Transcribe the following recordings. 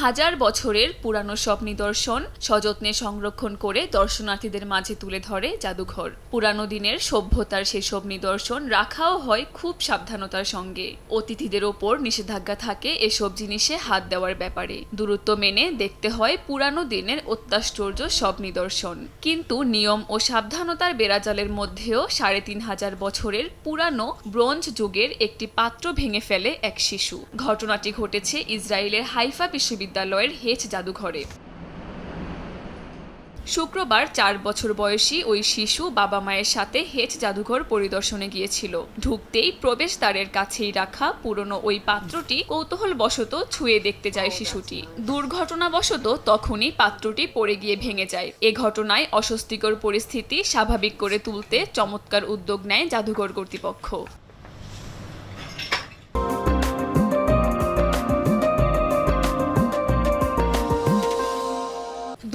হাজার বছরের পুরানো সব নিদর্শন সযত্নে সংরক্ষণ করে দর্শনার্থীদের মাঝে তুলে ধরে জাদুঘর। পুরানো দিনের সভ্যতার সেসব নিদর্শন রাখাও হয় খুব সাবধানতার সঙ্গে। অতিথিদের ওপর নিষেধাজ্ঞা থাকে এসব জিনিসে হাত দেওয়ার ব্যাপারে। দূরত্ব মেনে দেখতে হয় পুরানো দিনের অত্যাশ্চর্য সব নিদর্শন। কিন্তু নিয়ম ও সাবধানতার বেড়াজালের মধ্যেও সাড়ে তিন হাজার বছরের পুরানো ব্রোঞ্জ যুগের একটি পাত্র ভেঙে ফেলে এক শিশু। ঘটনাটি ঘটেছে ইসরায়েলের হাইফা বিশ্ববিদ্যালয়ের হেচ জাদুঘরে। শুক্রবার চার বছর বয়সী ওই শিশু বাবা মায়ের সাথে হেচ জাদুঘর পরিদর্শনে গিয়েছিল। ঢুকতেই প্রবেশদ্বারের কাছেই রাখা পুরনো ওই পাত্রটি কৌতূহল কৌতূহলবশত ছুঁয়ে দেখতে যায় শিশুটি। দুর্ঘটনাবশত তখনই পাত্রটি পড়ে গিয়ে ভেঙে যায়। এ ঘটনায় অস্বস্তিকর পরিস্থিতি স্বাভাবিক করে তুলতে চমৎকার উদ্যোগ নেয় জাদুঘর কর্তৃপক্ষ।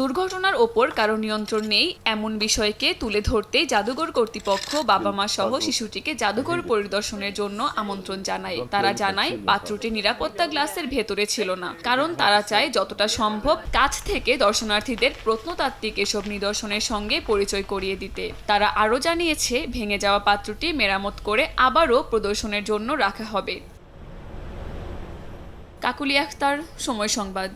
দুর্ঘটনার ওপর কারও নিয়ন্ত্রণ নেই এমন বিষয়কে তুলে ধরতে জাদুঘর কর্তৃপক্ষ বাবা মা সহ শিশুটিকে জাদুঘর পরিদর্শনের জন্য আমন্ত্রণ জানায়। তারা জানায় পাত্রটি নিরাপত্তা গ্লাসের ভেতরে ছিল না কারণ তারা চায় যতটা সম্ভব কাছ থেকে দর্শনার্থীদের প্রত্নতাত্ত্বিক এসব নিদর্শনের সঙ্গে পরিচয় করিয়ে দিতে। তারা আরও জানিয়েছে ভেঙে যাওয়া পাত্রটি মেরামত করে আবারও প্রদর্শনের জন্য রাখা হবে। কাকুলি আখতার সময় সংবাদ।